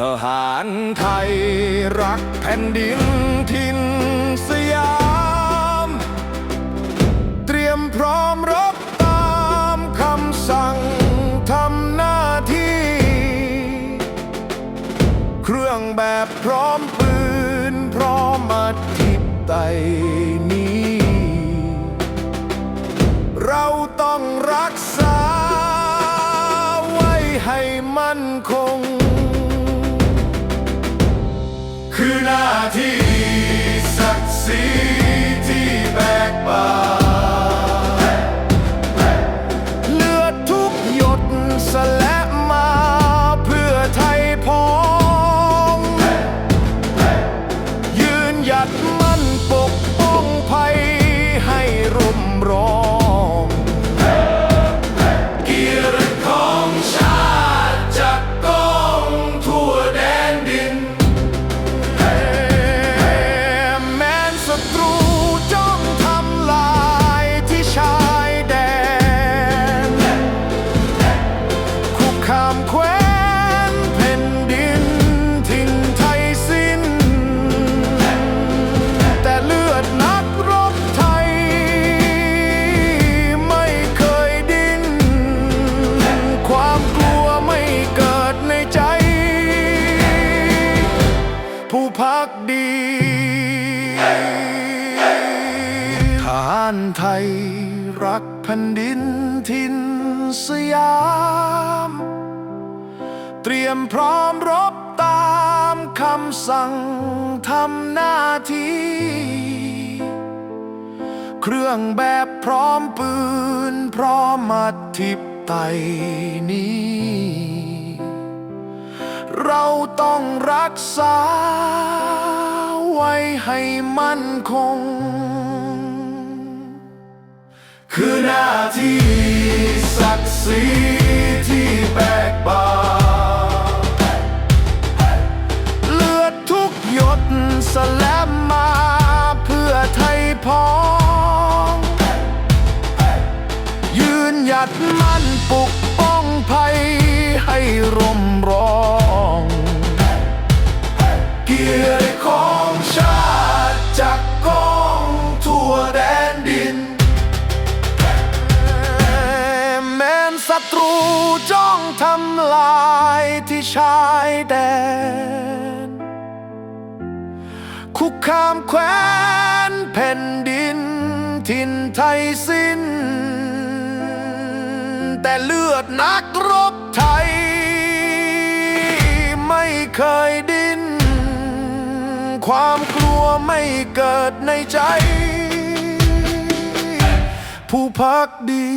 ทหารักแผ่นดินทินสยาม เตรียมพร้อมรบตามคำสั่งทำหน้าที่ เครื่องแบบพร้อมปืน พร้อมอาทิตย์ไตนี้ เราต้องรักษาไว้ให้มั่นคง คือหน้าที่ศักดิ์ศรี พักดีทหารไทยรักแผ่นดินทินสยาม เตรียมพร้อมรบตามคำสั่งทำหน้าที่ เครื่องแบบพร้อมปืน พร้อมมาทิบไตนี้ เราต้องรักษา ให้มั่นคง คือหน้าที่ศักดิ์ศรีที่แบกบาเลือดทุกหยดสละมาเพื่อไทยพ้อง ยืนหยัดมั่นปกป้องภัยให้ร่มรอง จ้องทำลายที่ชายแดน คุกคามแคว้นแผ่นดิน ทินไทยสิ้น แต่เลือดนักรบไทย ไม่เคยดิ้นความกลัวไม่เกิดในใจ ผู้พักดี